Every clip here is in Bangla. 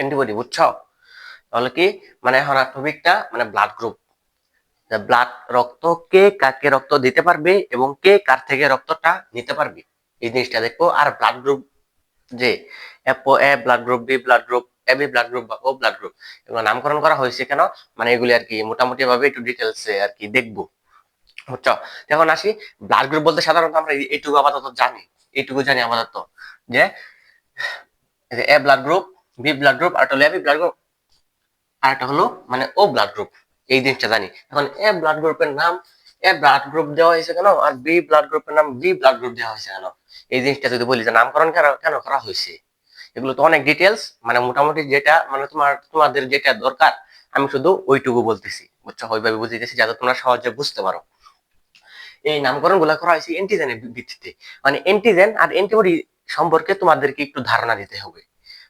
অ্যান্টিবডি বুঝছ? তাহলে কি? মানে এখন টপিকটা মানে ব্লাড গ্রুপ ব্লাড রক্ত কে কাকে রক্ত দিতে পারবে এবং কে কার থেকে রক্তটা নিতে পারবে? এই জিনিসটা দেখব আর ব্লাড গ্রুপ যে, A blood group B blood group A B blood group বা ও ব্লাড গ্রুপ এগুলো নামকরণ করা হয়েছে কেন? মানে এগুলি আর কি মোটামুটি ভাবে একটু ডিটেলসে আর কি দেখব। বুঝছ? এখন আসি ব্লাড গ্রুপ বলতে সাধারণত আমরা এইটুকু আপাতত জানি। এইটুকু জানি আপাতত যে, A blood group B blood group আর হলো বি ব্লাড গ্রুপ আর একটা হলো মানে ও ব্লাড গ্রুপ এই জিনিসটা জানি। এখন এ ব্লাড গ্রুপের নাম এ ব্লাড গ্রুপ দেওয়া হয়েছে কেন, আর বি ব্লাড গ্রুপের নাম বি ব্লাড গ্রুপ দেওয়া হয়েছে কেন? এই জিনিসটা যদি বলি, যে নামকরণ কেন করা হয়েছে? এগুলো তো অনেক ডিটেলস মানে মোটামুটি যেটা মানে তোমার, তোমাদের যেটা দরকার, আমি শুধু ওইটুকু বলতেছি। বুঝছ? ওইভাবে বুঝতেছি যাতে তোমরা সহজে বুঝতে পারো। এই নামকরণগুলা করা হয়েছে এন্টিজেনের ভিত্তিতে। মানে এন্টিজেন আর অ্যান্টিবডি সম্পর্কে তোমাদেরকে একটু ধারণা দিতে হবে।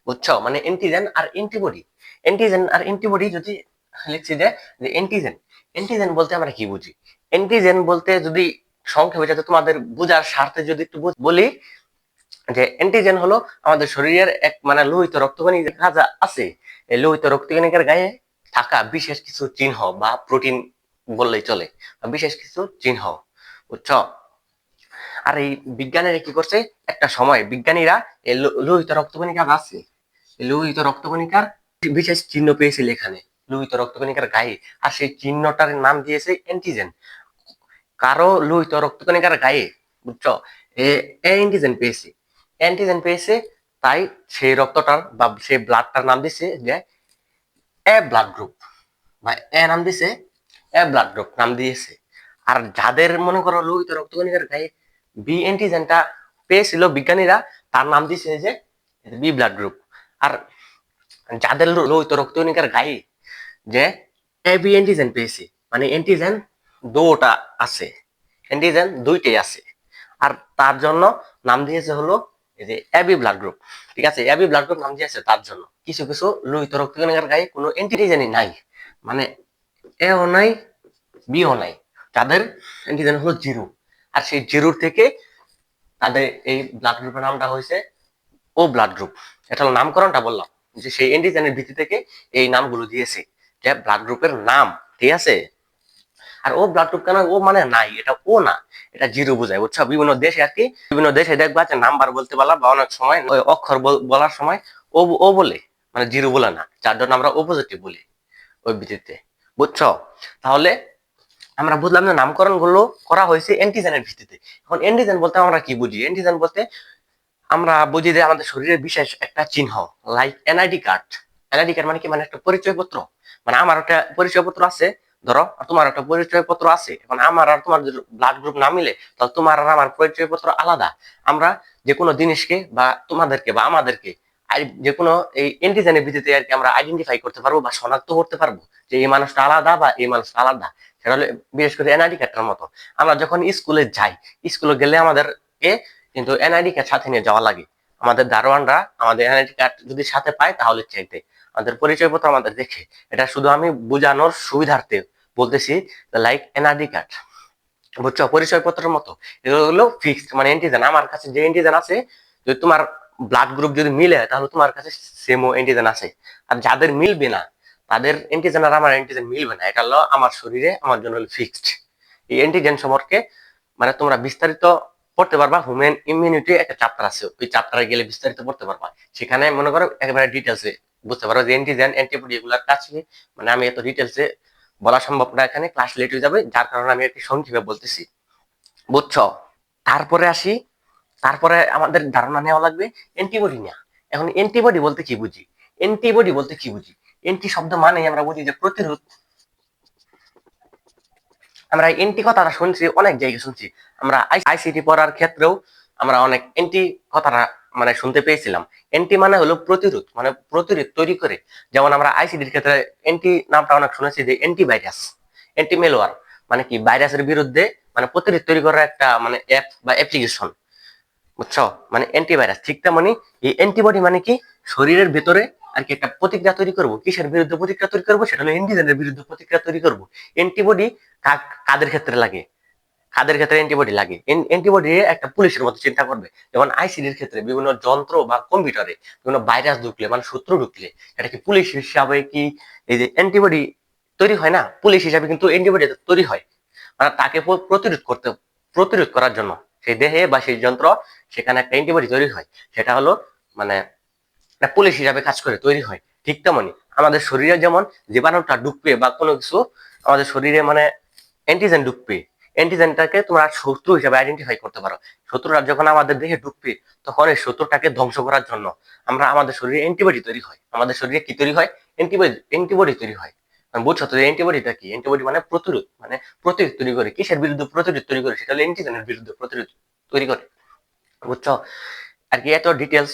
বুঝছ? মানে এন্টিজেন আর অ্যান্টিবডি এন্টিজেন আর অ্যান্টিবডি যদি লিখছি যে এন্টিজেন এন্টিজেন বলতে আমরা কি বুঝি? এন্টিজেন বলতে যদি সংক্ষেপে যাতে তোমাদের বোঝার স্বার্থে যদি একটু বলি, যে অ্যান্টিজেন হলো আমাদের শরীরের এক মানে লোহিত রক্তকণিকা কাজা আছে, এই লোহিত রক্তকণিকার গায়ে থাকা বিশেষ কিছু চিহ্ন বা প্রোটিন বললেই চলে বিশেষ কিছু চিহ্ন, বুঝছ? আর এই বিজ্ঞানীরা কি করছে? একটা সময় বিজ্ঞানীরা এই লোহিত রক্তকণিকা আছে? লোহিত রক্তকণিকার বিশেষ চিহ্ন পেয়েছিল এখানে। লোহিত রক্তকণিকার গায়ে। আর সেই চিহ্নটার নাম দিয়েছে অ্যান্টিজেন কারও লোহিত রক্তকণিকার গায়ে, বুঝছ? অ্যান্টিজেন পেয়েছে। অ্যান্টিজেন পেয়েছে, তাই সেই রক্তটার বা সেই ব্লাডটার নাম দিছে যে এ ব্লাড গ্রুপ বা এ নাম দিছে এ ব্লাড গ্রুপ নাম দিয়েছে। আর যাদের মনে করো লোহিত রক্তকণিকার গায়ে বি অ্যান্টিজেনটা পেয়েছিল বিজ্ঞানীরা, তার নাম দিছে যে বি ব্লাড গ্রুপ আর যাদের লোহিত রক্তকণিকার গায়ে যে এ বি অ্যান্টিজেন পেয়েছে মানে অ্যান্টিজেন দুটা আছে অ্যান্টিজেন দুইটাই আছে। আর তার জন্য নাম দিয়েছে হলো এই যে এবি ব্লাড গ্রুপ ঠিক আছে? এবি ব্লাড গ্রুপ নাম দিয়েছে তার জন্য। কিছু কিছু লোহিত রক্তকণিকার গায়ে কোনো অ্যান্টিজেনই নাই মানে এও নাই, বিও নাই। তাদের অ্যান্টিজেন হলো জিরো। আর সেই জিরোর থেকে তাদের এই ব্লাড গ্রুপের নামটা হয়েছে ও ব্লাড গ্রুপ এটা হলো নামকরণটা বললাম, যে সেই অ্যান্টিজেনের ভিত্তি থেকে এই নামগুলো দিয়েছে, যে ব্লাড গ্রুপের নাম, ঠিক আছে? আর ও ব্লাড গ্রুপ কেন, ও মানে নাই, এটা ও না, এটা জিরো বোঝায়, বুঝছ? বিভিন্ন দেশে আর কি, বিভিন্ন দেশে দেখবা যে নাম্বার বলতে পারলা বা অনেক সময়, ওই অক্ষর বলার সময় ও ও বলে মানে জিরো বলে না, যার জন্য আমরা অপোজিটিভ বলি, ওই ভিত্তিতে, বুঝছ? তাহলে আমরা বুঝলাম যে নামকরণগুলো করা হয়েছে এন্টিজেনের ভিত্তিতে। এখন এন্টিজেন বলতে আমরা কি বুঝি? এন্টিজেন বলতে আমরা বুঝি যে আমাদের শরীরের বিশেষ একটা চিহ্ন like NID card NID card মানে কি? মানে একটা পরিচয় পত্র মানে আমার একটা পরিচয় পত্র আছে, ধরো, আর তোমার একটা পরিচয় পত্র আছে। এখন আমার আর তোমার ব্লাড গ্রুপ না মিলে, তাহলে তোমার আর আমার পরিচয় পত্র আলাদা। আমরা যে কোনো জিনিসকে বা তোমাদেরকে বা আমাদেরকে যে কোনো এই এন্টিজেনের ভিত্তিতে আর কি আমরা আইডেন্টিফাই করতে পারব বা শনাক্ত করতে পারব যে এই মানুষটা আলাদা বা এই মানুষটা আলাদা। সেটা হলো বিশেষ করে এনআইডি কার্ডটার মতো। আমরা যখন স্কুলে যাই স্কুলে গেলে আমাদেরকে কিন্তু এনআইডি কার্ড সাথে নিয়ে যাওয়া লাগে। আমাদের দারোয়ানরা আমাদের এনআইডি কার্ড যদি সাথে পায় তাহলে চাইতে। আমাদের পরিচয় পত্র আমাদের দেখে। এটা শুধু আমি বোঝানোর সুবিধার্থে বলতেছি লাইক এনআরডি কার্ড বুঝছ? পরিচয় পত্রের মতো। এগুলো ফিক্সড মানে এন্টিজেন আমার কাছে যে এন্টিজেন আছে, যদি তোমার ব্লাড গ্রুপ যদি মিলে তাহলে তোমার কাছে সেমও এন্টিজেন আছে। আর যাদের মিলবে না, তাদের এন্টিজেন আর আমার এন্টিজেন মিলবে না। এটা হলো আমার শরীরে, আমার জন্য ফিক্সড এই এন্টিজেন সম্পর্কে মানে তোমরা বিস্তারিত পড়তে পারবা হিউম্যান ইমিউনিটি একটা চ্যাপ্টার আছে। ওই চ্যাপ্টারে গেলে বিস্তারিত পড়তে পারবা। সেখানে মনে করো একেবারে ডিটেলসে বুঝতে পারো যে অ্যান্টিজেন অ্যান্টিবডি এগুলোর কাজ কি মানে আমি এত ডিটেলসে বলা সম্ভব না এখানে ক্লাস লেট হয়ে যাবে, যার কারণে আমি একটি সংক্ষেপে বলতেছি। বুঝছ? তারপরে আসি। তারপরে আমাদের ধারণা নেওয়া লাগবে অ্যান্টিবডি নেওয়া এখন অ্যান্টিবডি বলতে কি বুঝি? অ্যান্টিবডি বলতে কি বুঝি? এন্টি শব্দ মানে আমরা বুঝি যে প্রতিরোধ আমরা এন্টি কথাটা শুনছি, অনেক জায়গায় শুনছি। আমরা আইসিটি পড়ার ক্ষেত্রেও আমরা অনেক এন্টি কথাটা মানে শুনতে পেয়েছিলাম। এন্টি মানে হলো প্রতিরোধ মানে প্রতিরোধ তৈরি করে। যেমন আমরা আইসিডির ক্ষেত্রে এন্টি নামটা অনেক শুনেছি যে এন্টি ভাইরাস এন্টি মেলোয়ার মানে কি ভাইরাসের বিরুদ্ধে মানে প্রতিরোধ তৈরি করার একটা মানে অ্যাপ বা অ্যাপ্লিকেশন বুঝছ? মানে অ্যান্টিভাইরাস ঠিক তেমনি এই অ্যান্টিবডি মানে কি? শরীরের ভেতরে আর কি একটা প্রতিক্রিয়া তৈরি করব? কিসের বিরুদ্ধে প্রতিক্রিয়া তৈরি করব? সেটা হলো অ্যান্টিজেনের বিরুদ্ধে প্রতিক্রিয়া তৈরি করব। অ্যান্টিবডি কাদের ক্ষেত্রে লাগে? কাদের ক্ষেত্রে অ্যান্টিবডি লাগে? অ্যান্টিবডি একটা পুলিশের মতো চিন্তা করবে। যেমন আইসিডির ক্ষেত্রে বিভিন্ন যন্ত্র বা কম্পিউটারে বিভিন্ন ভাইরাস ঢুকলে মানে শত্রু ঢুকলে, এটা কি পুলিশ হিসাবে কি এই যে অ্যান্টিবডি তৈরি হয় না? পুলিশ হিসাবে কিন্তু অ্যান্টিবডি তৈরি হয়। মানে তাকে প্রতিরোধ করতে, প্রতিরোধ করার জন্য। সেই দেহে বা সেই যন্ত্র, সেখানে একটা অ্যান্টিবডি তৈরি হয়। সেটা হলো মানে একটা পুলিশ হিসাবে কাজ করে, তৈরি হয়। ঠিক তেমনই আমাদের শরীরে যেমন জীবাণুটা ঢুকবে বা কোনো কিছু, আমাদের শরীরে মানে অ্যান্টিজেন ঢুকবে অ্যান্টিজেনটাকে তোমরা শত্রু হিসাবে আইডেন্টিফাই করতে পারো। শত্রুরা যখন আমাদের দেহে ঢুকবে তখন এই শত্রুটাকে ধ্বংস করার জন্য আমরা আমাদের শরীরে অ্যান্টিবডি তৈরি হয়। আমাদের শরীরে কি তৈরি হয়? অ্যান্টিবডি অ্যান্টিবডি তৈরি হয়। বুঝছ তো অ্যান্টিবডিটা কি? অ্যান্টিবডি মানে প্রতিরোধ মানে প্রতিরোধ তৈরি করে। কিসের বিরুদ্ধে প্রতিরোধ তৈরি করে? সেটা হলো অ্যান্টিজেনের বিরুদ্ধে প্রতিরোধ তৈরি করে। বুঝছ? আর কি এত ডিটেলস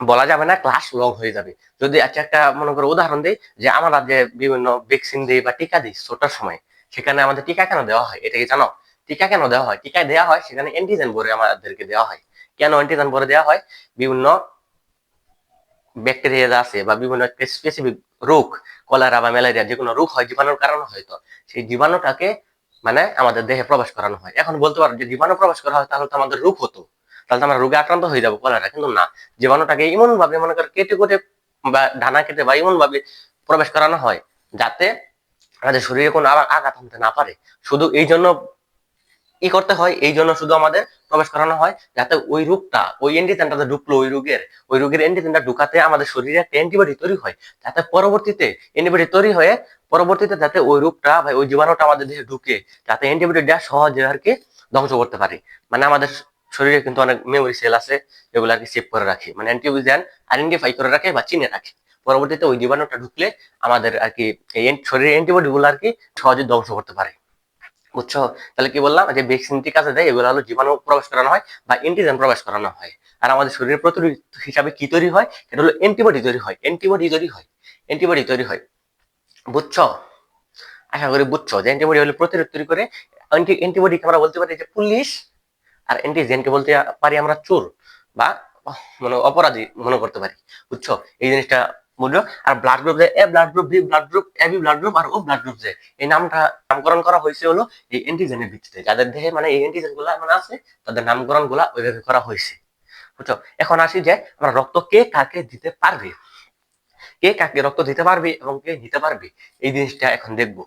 বলা যাবে না ক্লাস লং হয়ে যাবে। যদি আচ্ছা একটা মনে করো উদাহরণ দিই যে আমরা যে বিভিন্ন ভ্যাকসিন দিই বা টিকা দিই ছোটার সময়, সেখানে আমাদের টিকা কেন দেওয়া হয়? এটা কি জানো? টিকা কেন দেওয়া হয়? টিকা দেওয়া হয়, সেখানে অ্যান্টিজেন ভরে আমাদেরকে দেওয়া হয়। কেন অ্যান্টিজেন ভরে দেওয়া হয়? বিভিন্ন ব্যাকটেরিয়া আছে বা বিভিন্ন স্পেসিফিক রোগ কলেরা বা ম্যালেরিয়া যে কোনো রোগ হয়, জীবাণুর কারণে হয়তো। সেই জীবাণুটাকে মানে আমাদের দেহে প্রবেশ করানো হয়। এখন বলতে পারো যে জীবাণু প্রবেশ করা হয়, তাহলে তো আমাদের রোগ হতো। তাহলে তো আমরা রোগে আক্রান্ত হয়ে যাব কলেরা কিন্তু না। জীবাণুটাকে এমন ভাবে মনে করো কেটে কেটে বা ডানা কেটে বা এমন ভাবে প্রবেশ করানো হয়, যাতে আমাদের শরীরে কোনো আবার আঘাত আনতে না পারে। শুধু এই জন্য ই করতে হয়, এই জন্য শুধু আমাদের প্রবেশ করানো হয়, যাতে ওই রোগটা, ওই অ্যান্টিজেনটা ঢুকলো ওই রোগের ওই রোগের অ্যান্টিজেনটা ঢুকাতে আমাদের শরীরে একটা অ্যান্টিবডি তৈরি হয়, যাতে পরবর্তীতে অ্যান্টিবডি তৈরি হয়ে পরবর্তীতে যাতে ওই রোগটা বা ওই জীবাণুটা আমাদের দেহে ঢুকে, যাতে অ্যান্টিবডিটা সহজে আর কি ধ্বংস করতে পারে। মানে আমাদের শরীরে কিন্তু অনেক মেমোরি সেল আছে যেগুলো আর কি সেভ করে রাখে। মানে অ্যান্টিবডিজেন আইডেন্টিফাই করে রাখে বা চিনে রাখে। পরবর্তীতে ওই জীবাণুটা ঢুকলে আমাদের আর কি শরীরের অ্যান্টিবডি গুলো আর কি সহজে ধ্বংস করতে পারে। বুঝছ? তাহলে কি বললাম? যে ভ্যাকসিন টিকা আছে দেয় এগুলো হলো জীবাণু প্রবেশ করানো হয় বা অ্যান্টিজেন প্রবেশ করানো হয়। আর আমাদের শরীরের প্রতিরোধ হিসাবে কি তৈরি হয়? এটা হলো অ্যান্টিবডি তৈরি হয়। অ্যান্টিবডি তৈরি হয় অ্যান্টিবডি তৈরি হয়। বুঝছ? আশা করি বুঝছ যে অ্যান্টিবডি হলো প্রতিরোধ তৈরি করে অ্যান্টি অ্যান্টিবডিকে আমরা বলতে পারি যে পুলিশ আর অ্যান্টিজেনকে বলতে পারি আমরা চোর বা মানে অপরাধী মনে করতে পারি, বুঝছ? এই জিনিসটা বুঝলো আর ব্লাড গ্রুপ যে A blood group B blood group A B blood group R O blood group যে এই নামটা নামকরণ করা হয়েছে হলো এই অ্যান্টিজেনের ভিত্তিতে। যাদের দেহে মানে এই অ্যান্টিজেনগুলা মানে আছে, তাদের নামকরণগুলা ওইভাবে করা হয়েছে, বুঝছ? এখন আসি যে আমরা রক্ত কে কাকে দিতে পারবে? কে কাকে রক্ত দিতে পারবে এবং কে নিতে পারবে? এই জিনিসটা এখন দেখব।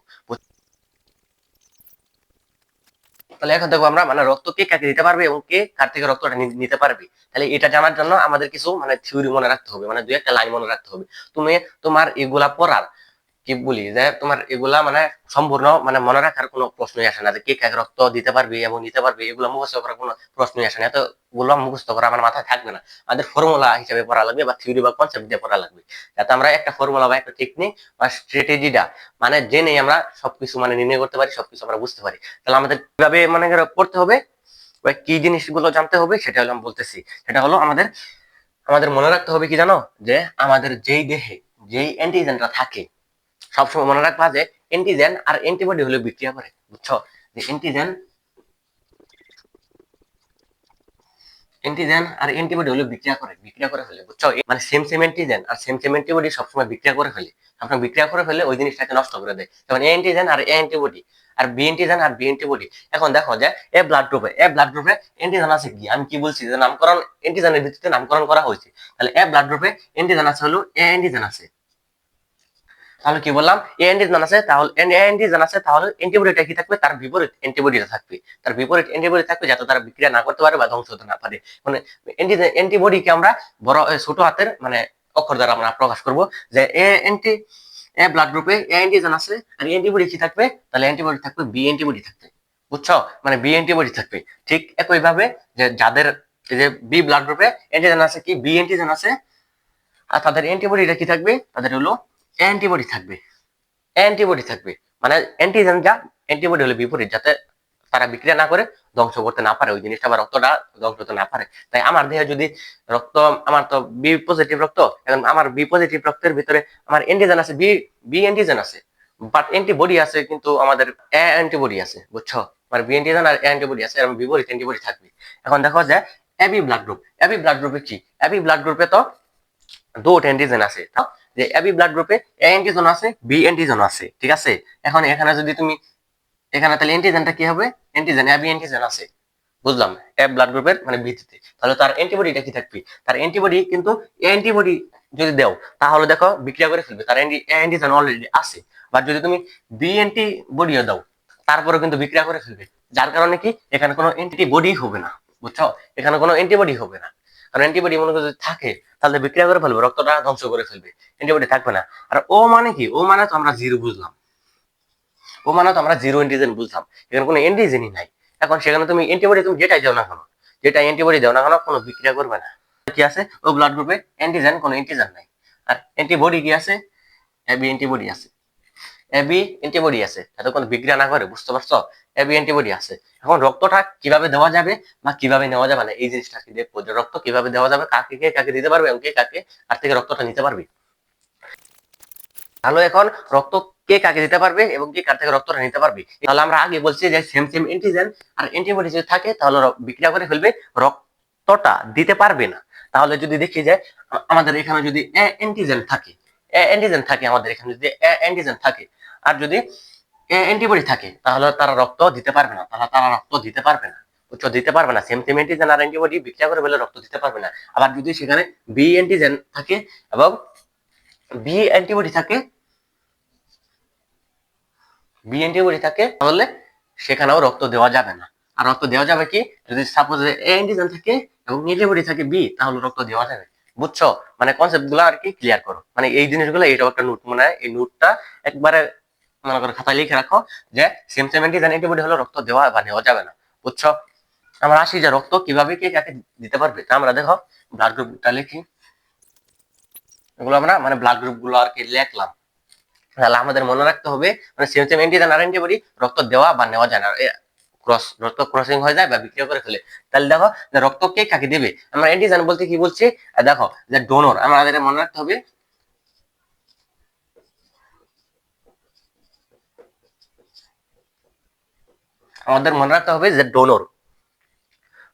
তাহলে এখন দেখব আমরা মানে রক্ত কে কাকে দিতে পারবে এবং কে কার থেকে রক্তটা নিতে পারবে? তাহলে এটা জানার জন্য আমাদের কিছু মানে থিওরি মনে রাখতে হবে মানে দু একটা লাইন মনে রাখতে হবে। তুমি তোমার এগুলা পড়ার কি বলি যে তোমার এগুলা মানে সম্পূর্ণ মানে মনে রাখার কোনো প্রশ্নই আসে না, যে কে কাকে রক্ত দিতে পারবে এবং নিতে পারবে এগুলো মুখস্থ করার কোনো প্রশ্নই আসে না। এতগুলো মুখস্থ করা আমার মাথায় থাকবে না। আমাদের ফর্মুলা হিসেবে পড়া লাগবে বা থিওরি বা কনসেপ্ট দিয়ে পড়া লাগবে। যাতে আমরা একটা ফর্মুলা বা একটা টেকনিক বা স্ট্র্যাটেজিটা মানে জেনে আমরা সবকিছু মানে নির্ণয় করতে পারি, সবকিছু আমরা বুঝতে পারি। তাহলে আমাদের কীভাবে মানে পড়তে হবে বা কি জিনিসগুলো জানতে হবে সেটা হলো আমি বলতেছি। সেটা হলো আমাদের আমাদের মনে রাখতে হবে কি জানো? যে আমাদের যেই দেহে, যেই অ্যান্টিজেনটা থাকে সবসময় মনে রাখবা যে অ্যান্টিজেন আর অ্যান্টিবডি হলে বিক্রিয়া করে বুঝছ? যে অ্যান্টিজেন অ্যান্টিজেন আর অ্যান্টিবডি হলে বিক্রিয়া করে বিক্রিয়া করে ফেলে বুঝছ? মানে সেম সেম অ্যান্টিজেন আর সেম সেম অ্যান্টিবডি সবসময় বিক্রিয়া করে ফেলে আপনার বিক্রিয়া করে ফেলে ওই জিনিসটাকে নষ্ট করে দেয়। যেমন এ অ্যান্টিজেন আর এ অ্যান্টিবডি আর বি অ্যান্টিজেন আর বি অ্যান্টিবডি এখন দেখো যে এ ব্লাড গ্রুপে এ ব্লাড গ্রুপে অ্যান্টিজেন আছে কি? আমি কি বলছি যে নামকরণ অ্যান্টিজেনের ভিত্তিতে নামকরণ করা হয়েছে? তাহলে এ ব্লাড গ্রুপে অ্যান্টিজেন আছে হলো এ অ্যান্টিজেন আছে। তাহলে কি বললাম? এ অ্যান্টিজেন আছে, তাহলে এ অ্যান্টিজেন আছে, তাহলে অ্যান্টিবডিটা কি থাকবে? তার বিপরীত অ্যান্টিবডিটা থাকবে। তার বিপরীত অ্যান্টিবডি থাকবে যাতে তারা বিক্রিয়া না করতে পারে বা ধ্বংস হতে না পারে। মানে অ্যান্টিজেন অ্যান্টিবডিকে আমরা বড় ছোট হাতের মানে অক্ষর দ্বারা আমরা প্রকাশ করব যে এ অ্যান্টি এ ব্লাড গ্রুপে এ অ্যান্টিজেন আছে, আর অ্যান্টিবডি কি থাকবে? তাহলে অ্যান্টিবডি থাকবে বি অ্যান্টিবডি থাকবে। বুঝছ? মানে বি অ্যান্টিবডি থাকবে। ঠিক একই ভাবে যে যাদের যে বি ব্লাড গ্রুপে অ্যান্টিজেন আছে কি? বি অ্যান্টিজেন আছে, আর তাদের অ্যান্টিবডিটা কি থাকবে? তাদের হলো অ্যান্টিবডি থাকবে। অ্যান্টিবডি থাকবে। মানে অ্যান্টিজেন যা অ্যান্টিবডি হলো বিপরীত, যাতে তারা বিক্রিয়া না করে, ধ্বংস করতে না পারে। ওই জিনিসটা বা রক্তটা ধ্বংস করতে না পারে। তাই আমার দেহে যদি রক্ত, আমার তো বি পজিটিভ রক্ত এখন আমার বি পজিটিভ রক্তের ভিতরে আমার অ্যান্টিজেন আছে বি বি অ্যান্টিজেন আছে। বাট অ্যান্টিবডি আছে, কিন্তু আমাদের এ অ্যান্টিবডি আছে, বুঝছ? মানে বি অ্যান্টিজেন আর অ্যান্টিবডি আছে এরকম বিপরীত অ্যান্টিবডি থাকবে। এখন দেখো যে AB blood group AB blood গ্রুপে কি? এবি ব্লাড গ্রুপে তো দুটো অ্যান্টিজেন আছে। যে এবি ব্লাড গ্রুপে এ অ্যান্টিজেন আছে বি অ্যান্টিজেন আছে, ঠিক আছে? এখন এখানে যদি তুমি, এখানে তাহলে অ্যান্টিজেনটা কি হবে? অ্যান্টিজেন এবি অ্যান্টিজেন আছে। বুঝলাম? এ ব্লাড গ্রুপের মানে ভিত্তিতে। তাহলে তার অ্যান্টিবডিটা কি থাকবে? তার অ্যান্টিবডি কিন্তু অ্যান্টিবডি যদি দাও, তাহলে দেখো বিক্রিয়া করে ফেলবে। তার অ্যান্টিজেন অলরেডি আছে। বা যদি তুমি বি অ্যান্টিবডিও দাও তারপরে কিন্তু বিক্রিয়া করে ফেলবে। যার কারণে কি? এখানে কোনো অ্যান্টিবডি হবে না। বুঝছ? এখানে কোনো অ্যান্টিবডি হবে না। কারণ অ্যান্টিবডি মনে যদি থাকে, তাহলে বিক্রিয়া করে ফেলবে, রক্তটা ধ্বংস করে ফেলবে। অ্যান্টিবডি থাকবে না। আর ও মানে কি? ও মানে তো আমরা জিরো বুঝলাম। ও মানে তো আমরা জিরো অ্যান্টিজেন বুঝলাম। এখানে কোনো অ্যান্টিজেনই নাই। এখন সেখানে তুমি অ্যান্টিবডি তুমি যেটাই দাও না কেন যেটা অ্যান্টিবডি দাও না কেন, কোনো বিক্রিয়া করবে না। কি আছে? ও ব্লাড গ্রুপে অ্যান্টিজেন কোনো অ্যান্টিজেন নাই। আর অ্যান্টিবডি কি আছে? এবি অ্যান্টিবডি আছে। এবি অ্যান্টিবডি আছে। এত কোনো বিক্রিয়া না করে বুঝতে পারছ? এবি অ্যান্টিবডি আছে। এখন রক্তটা কীভাবে দেওয়া যাবে বা কীভাবে নেওয়া যাবে না এই জিনিসটা কি দেখব যে রক্ত কীভাবে দেওয়া যাবে, কাকে কে, কাকে দিতে পারবে এবং কে কাকে আর থেকে রক্তটা নিতে পারবে। তাহলে এখন রক্ত কে কাকে দিতে পারবে এবং কে কার থেকে রক্তটা নিতে পারবে? তাহলে আমরা আগে বলছি যে সেম সেম অ্যান্টিজেন আর অ্যান্টিবডি যদি থাকে, তাহলে বিক্রিয়া করে ফেলবে, রক্তটা দিতে পারবে না। তাহলে যদি দেখি যে আমাদের এখানে যদি অ্যান্টিজেন থাকে অ্যান্টিজেন থাকে আমাদের এখানে, যদি অ্যান্টিজেন থাকে। আর যদি অ্যান্টিবডি থাকে, তাহলে তারা রক্ত দিতে পারবে না, তাহলে তারা রক্ত দিতে পারবে না। উচ্চ দিতে পারবে না সেম সেম অ্যান্টিজেন আর অ্যান্টিবডি বিক্রিয়া করে ফেলে রক্ত দিতে পারবে না। আবার যদি সেখানে বি অ্যান্টিজেন থাকে এবং বি অ্যান্টিবডি থাকে বি অ্যান্টিবডি থাকে, তাহলে সেখানেও রক্ত দেওয়া যাবে না। আর রক্ত দেওয়া যাবে কি? যদি সাপোজ এ অ্যান্টিজেন থাকে এবং অ্যান্টিবডি থাকে বি তাহলে রক্ত দেওয়া যাবে। বুঝছ? মানে কনসেপ্টগুলো আর কি ক্লিয়ার করো। মানে এই জিনিসগুলো এইটাও একটা নোট মানে এই নোটটা একবারে মনে করো খাতায় লিখে রাখো যে সেম সেম অ্যান্টিজেন অ্যান্টিবডি হলে রক্ত দেওয়া বা নেওয়া যাবে না। বুঝছ? আমরা আসি যে রক্ত কীভাবে কে কাকে দিতে পারবে। তা আমরা দেখো ব্লাড গ্রুপটা লিখি। এগুলো আমরা মানে ব্লাড গ্রুপগুলো আর কি লিখলাম। তাহলে আমাদের মনে রাখতে হবে মানে সেম সেম অ্যান্টিজেন আর অ্যান্টিবডি রক্ত দেওয়া বা নেওয়া যায় না। ক্রস রক্ত ক্রসিং হয়ে যায় বা বিক্রিয়া করে ফেলে। তাহলে দেখো, যে রক্ত কে কাকে দেবে? আমরা অ্যান্টিজেন বলতে কি বলছি? দেখো, যে ডোনর আমাদের মনে রাখতে হবে। আমাদের মনে রাখতে হবে যে ডোনর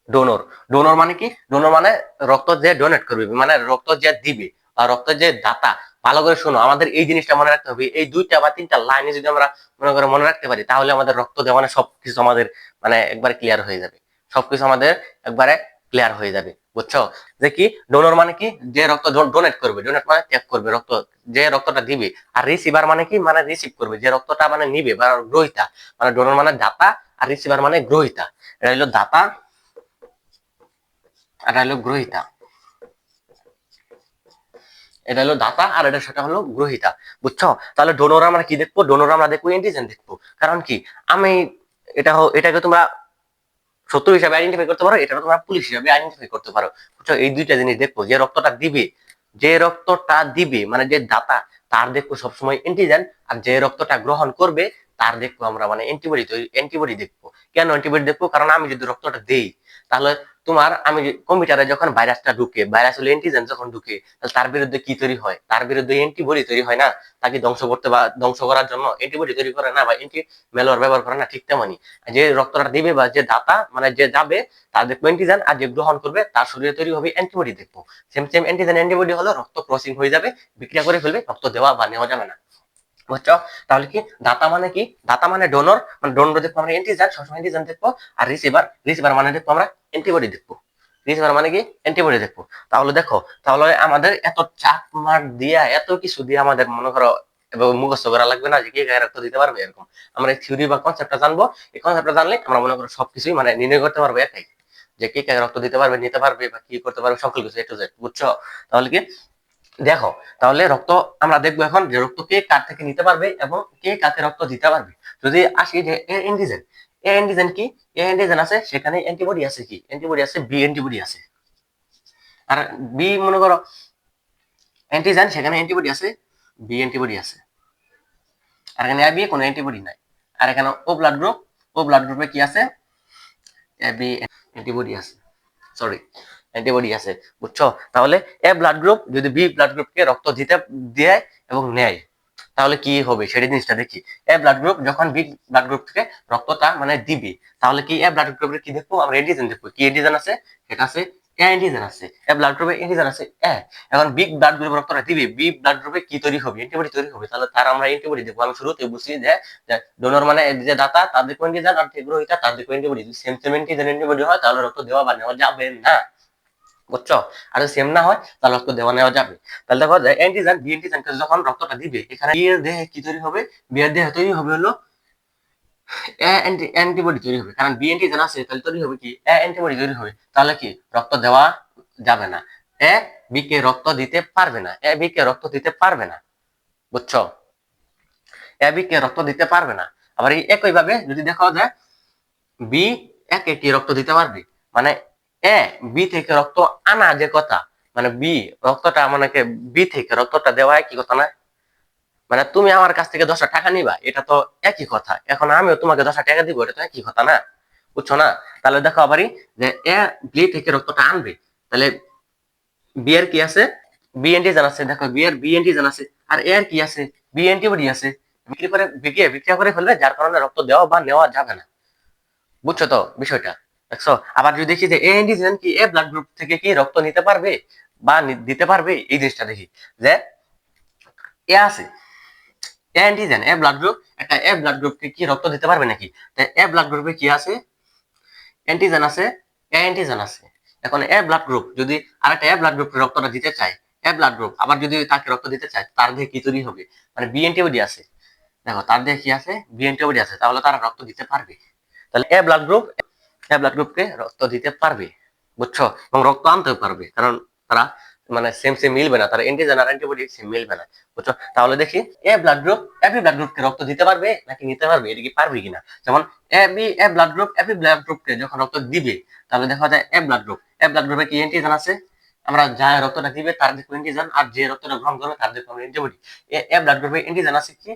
ডোনর ডোনর মানে কি? ডোনর মানে রক্ত যে ডোনেট করবে মানে রক্ত যে দিবে, আর রক্ত যে দাতা ভালো করে শোনো, আমাদের এই জিনিসটা মনে রাখতে হবে, এই দুইটা বা তিনটা লাইনে যদি আমরা মনে করে মনে রাখতে পারি, তাহলে আমাদের রক্ত দেওয়া মানে সবকিছু আমাদের মানে একবার ক্লিয়ার হয়ে যাবে। সবকিছু আমাদের একবারে ক্লিয়ার হয়ে যাবে, বুঝছ? যে কি? ডোনর মানে কি? যে রক্ত ডোনেট করবে ডোনেট মানে ত্যাগ করবে, রক্ত যে রক্তটা দিবে। আর রিসিভার মানে কি? মানে রিসিভ করবে, যে রক্তটা মানে নিবে, বা গ্রহিতা। মানে ডোনর মানে দাতা, আর রিসিভার মানে গ্রহিতা। এটা হলো দাতা, আর এটা হলো গ্রহিতা। এটা হলো দাতা আর এটা সেটা হলো গ্রহিতা, বুঝছ? তাহলে ডোনর আমরা কি দেখব? ডোনর আমরা দেখব এন্টিজেন দেখব। কারণ কি? আমি এটা এটাকে তোমরা সত্য হিসাবে আইডেন্টিফাই করতে পারো এটা তোমরা পুলিশ হিসাবে আইডেন্টিফাই করতে পারো। বুঝছ? এই দুইটা জিনিস দেখব। যে রক্তটা দিবে, যে রক্তটা দিবে মানে যে দাতা, তার দেখব সবসময় এন্টিজেন আর যে রক্তটা গ্রহণ করবে, তার দেখব আমরা মানে অ্যান্টিবডি অ্যান্টিবডি দেখব। কেন অ্যান্টিবডি দেখব? কারণ আমি যদি রক্তটা দেই তাহলে তোমার আমি কম্পিউটারে যখন ভাইরাসটা ঢুকে ভাইরাস হলে অ্যান্টিজেন যখন ঢুকে, তাহলে তার বিরুদ্ধে কি তৈরি হয়? তার বিরুদ্ধে অ্যান্টিবডি তৈরি হয় না? তাকে ধ্বংস করতে বা ধ্বংস করার জন্য অ্যান্টিবডি তৈরি করে না বা অ্যান্টি মেলোয়ার ব্যবহার করে না? ঠিক তেমনই। যে রক্তটা দিবে বা যে দাতা মানে যে যাবে, তার দেখব অ্যান্টিজেন আর যে গ্রহণ করবে, তার শরীরে তৈরি হবে অ্যান্টিবডি দেখব। সেম সেম অ্যান্টিজেন অ্যান্টিবডি হলো রক্ত ক্রসিং হয়ে যাবে, বিক্রিয়া করে ফেলবে, রক্ত দেওয়া বা নেওয়া যাবে না। বুঝছ? তাহলে কি দাতা মানে কি? দাতা মানে ডোনর মানে ডোনর দেখব আমরা সবসময় দেখব। আর রিসিভার রিসিভার মানে দেখব আমরা অ্যান্টিবডি দেখব। রিসিভার মানে কি? অ্যান্টিবডি দেখব। তাহলে দেখো, তাহলে আমাদের এত চাপ মার দিয়া, এত কিছু দিয়ে আমাদের মনে করো মুখস্থ করা লাগবে না যে কে গায়ে রক্ত দিতে পারবে, এরকম। আমরা এই থিওরি বা কনসেপ্টটা জানব। এই কনসেপ্টটা জানলে আমরা মনে করো সবকিছুই মানে নির্ণয় করতে পারব একাই। যে কে কে রক্ত দিতে পারবে, নিতে পারবে বা কি করতে পারবে, সকল কিছু এ টু জেড বুঝছ? তাহলে কি? দেখো, তাহলে রক্ত আমরা দেখব এখন যে রক্ত কে কার থেকে নিতে পারবে এবং কে কাকে রক্ত দিতে পারবে। যদি আসি যে অ্যান্টিজেন এ অ্যান্টিজেন কি? এ অ্যান্টিজেন আছে, সেখানে অ্যান্টিবডি আছে কি? অ্যান্টিবডি আছে বি অ্যান্টিবডি আছে। আর বি মনে করো অ্যান্টিজেন সেখানে অ্যান্টিবডি আছে বি অ্যান্টিবডি আছে। আর এখানে বি কোনো অ্যান্টিবডি নাই। আর এখানে O blood group O blood গ্রুপে কি আছে? বি অ্যান্টিবডি আছে। সরি অ্যান্টিবডি আছে, বুঝছ? তাহলে এ ব্লাড গ্রুপ যদি বি ব্লাড গ্রুপকে রক্ত দিতে, দেয় এবং নেয়, তাহলে কি হবে? সেটা জিনিসটা দেখি। এ ব্লাড গ্রুপ যখন বি ব্লাড গ্রুপ থেকে রক্তটা মানে দিবে, তাহলে কি এ ব্লাড গ্রুপের কি দেখব? আমরা এন্টিজেন দেখব। কি এন্টিজেন আছে? এটা আছে এ অ্যান্টিজেন আছে। এ ব্লাড গ্রুপে অ্যান্টিজেন আছে এ এখন বি ব্লাড গ্রুপে রক্তটা দিবে। বি ব্লাড গ্রুপে কি তৈরি হবে? অ্যান্টিবডি তৈরি হবে। তাহলে তার আমরা অ্যান্টিবডি দেখব। আমি শুরুতে বুঝছি যে ডোনর মানে যে দাতা, তার দেখব অ্যান্টিজেন আর যে গ্রহিতা, তার দেখব অ্যান্টিবডি যদি সেম সেম অ্যান্টিজেন অ্যান্টিবডি হয়, তাহলে রক্ত দেওয়া বা নেওয়া যাবে না। বুঝছ? আর সেম না হয় তাহলে রক্ত দেওয়া নেওয়া যাবে। তাহলে দেখো যে অ্যান্টিজেন বি অ্যান্টিজেনকে যখন রক্তটা দিবে, এখানে বি এর দেহে কি তৈরি হবে? বি এর দেহে তৈরি হবে হলো অ্যান্টিবডি তৈরি হবে। কারণ বি অ্যান্টিজেন আছে তাহলে তৈরি হবে কি? অ্যান্টিবডি তৈরি হবে। তাহলে কি? রক্ত দেওয়া যাবে না। এ বি কে রক্ত দিতে পারবে না। এ বি কে রক্ত দিতে পারবে না। বুঝছ? এ বি কে রক্ত দিতে পারবে না। আবার এই একই ভাবে যদি দেখা যায় বি একে কি রক্ত দিতে পারবে? মানে এ, বি থেকে রক্ত আনা যে কথা মানে বি, রক্তটা মানে বি থেকে রক্তটা দেওয়া কি কথা না? মানে তুমি আমার কাছ থেকে দশটা টাকা নিবা, এটা তো একই কথা। এখন আমিও তোমাকে দশটা টাকা দিব, এটা তো একই কথা না? বুঝছ না? তাহলে দেখো আবারই যে এ, বি থেকে রক্তটা আনবে, তাহলে বি এর কি আছে? বি অ্যান্টিজেন আছে, দেখো বি এর, বি অ্যান্টিজেন আছে, আর এ এর কি আছে? বি অ্যান্টিবডি আছে, বিক্রি করে, বিক্রিয়া বিক্রিয়া করে ফেলবে, যার কারণে রক্ত দেওয়া বা নেওয়া যাবে না। বুঝছ তো বিষয়টা? দেখছ? আবার যদি দেখি যে এ অ্যান্টিজেন কি এ ব্লাড গ্রুপ থেকে কি রক্ত নিতে পারবে? বা দিতে পারবে? এই জিনিসটা দেখি। যে এ আছে। A antigen A blood group একটা এ ব্লাড গ্রুপকে কি রক্ত দিতে পারবে নাকি? তাই এ ব্লাড গ্রুপে কি আছে? অ্যান্টিজেন আছে এ অ্যান্টিজেন আছে। এখন এ ব্লাড গ্রুপ যদি আরেকটা এ ব্লাড গ্রুপকে রক্তটা দিতে চায় এ ব্লাড গ্রুপ আবার যদি তাকে রক্ত দিতে চায়, তার দেহে কি তৈরি হবে? মানে বি অ্যান্টিবডি আছে। দেখো, তার দেহে কি আছে? বি অ্যান্টিবডি আছে, তাহলে তারা রক্ত দিতে পারবে। তাহলে A blood group A blood গ্রুপকে রক্ত দিতে পারবে, বুঝছ? এবং রক্ত আনতেও পারবে, কারণ তারা মানে সেম সেম মিলবে না। তারা অ্যান্টিজেন আর অ্যান্টিবডি সেম মিলবে না, বুঝছ? তাহলে দেখি A blood group AB blood গ্রুপকে রক্ত দিতে পারবে নাকি নিতে পারবে? এটা কি পারবে কিনা? যেমন AB A blood group AB blood গ্রুপকে যখন রক্ত দিবে, তাহলে দেখা যায় A blood group A blood গ্রুপে কি অ্যান্টিজেন আছে? আমরা যা রক্তটা দিবে তার দেখব অ্যান্টিজেন আর যে রক্তটা গ্রহণ করবে তার দেখব অ্যান্টিবডি এ ব্লাড গ্রুপে অ্যান্টিজেন আছে কি?